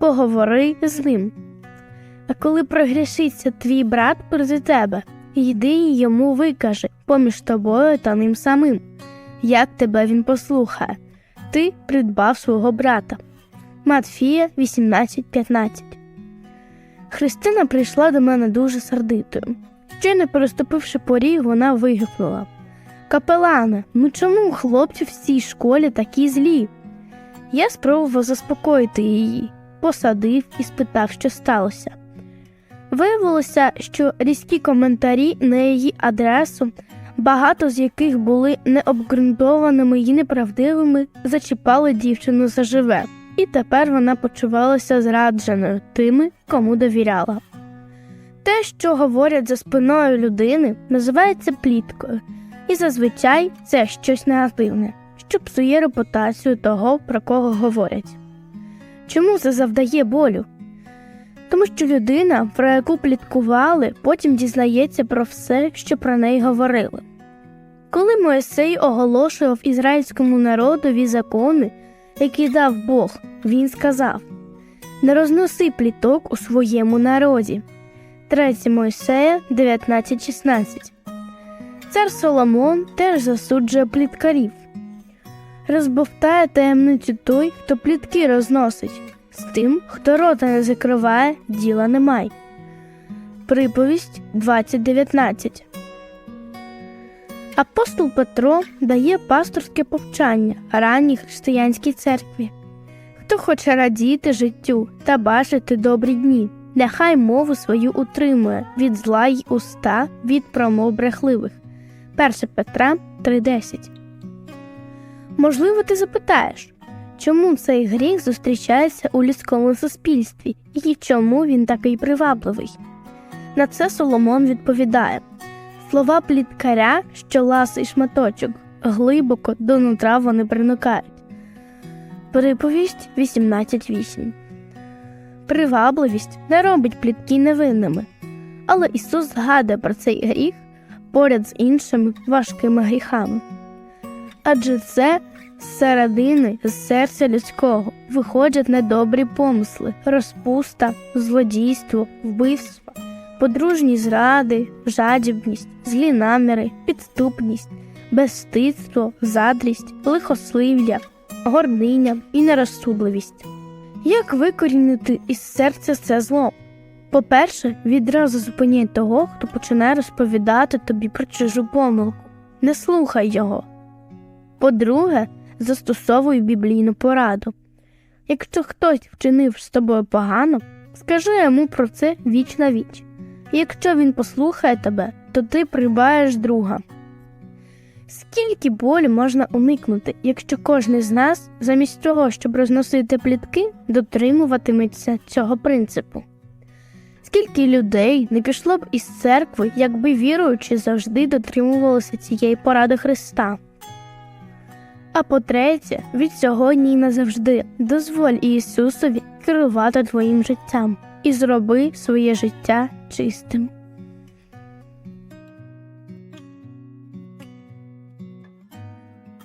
поговори з ним. А коли прогрішиться твій брат проти тебе, йди й йому викажи поміж тобою та ним самим, як тебе він послухає. Ти придбав свого брата. Матфія 18.15 Христина прийшла до мене дуже сердитою. Ще не переступивши поріг, вона вигукнула Капелане, ну чому хлопці в цій школі такі злі? Я спробував заспокоїти її, посадив і спитав, що сталося. Виявилося, що різкі коментарі на її адресу, багато з яких були необґрунтованими і неправдивими, зачіпали дівчину заживе, і тепер вона почувалася зрадженою тими, кому довіряла. Те, що говорять за спиною людини, називається пліткою, і зазвичай це щось негативне, що псує репутацію того, про кого говорять. Чому це завдає болю? Тому що людина, про яку пліткували, потім дізнається про все, що про неї говорили. Коли Моїсей оголошував ізраїльському народові закони, які дав Бог, він сказав: Не розноси пліток у своєму народі. 3 Мойсея 19.16 Цар Соломон теж засуджує пліткарів. Розбовтає таємницю той, хто плітки розносить, з тим, хто рота не закриває, діла немає. Приповість 20.19 Апостол Петро дає пасторське повчання ранній християнській церкві. Хто хоче радіти життю та бачити добрі дні, нехай мову свою утримує від зла й уста від промов брехливих. 1 Петра 3.10 Можливо, ти запитаєш, чому цей гріх зустрічається у людському суспільстві і чому він такий привабливий? На це Соломон відповідає слова пліткаря, що ласий шматочок, глибоко до нутра вони проникають. Приповість 18.8 Привабливість не робить плітки невинними, але Ісус згадує про цей гріх поряд з іншими важкими гріхами. Адже це з середини, з серця людського виходять недобрі помисли, розпуста, злодійство, вбивство, подружні зради, жадібність, злі наміри, підступність, безстидство, задрість, лихослив'я, гординя і нерозсудливість. Як викорінити із серця це зло? По-перше, відразу зупиняй того, хто починає розповідати тобі про чужу помилку. Не слухай його. По-друге, застосовуй біблійну пораду. Якщо хтось вчинив з тобою погано, скажи йому про це віч на віч. Якщо він послухає тебе, то ти прибаєш друга. Скільки болі можна уникнути, якщо кожен з нас, замість того, щоб розносити плітки, дотримуватиметься цього принципу? Скільки людей не пішло б із церкви, якби віруючи завжди дотримувалися цієї поради Христа? А по-третє, від сьогодні і назавжди дозволь Ісусові керувати твоїм життям і зроби своє життя чистим.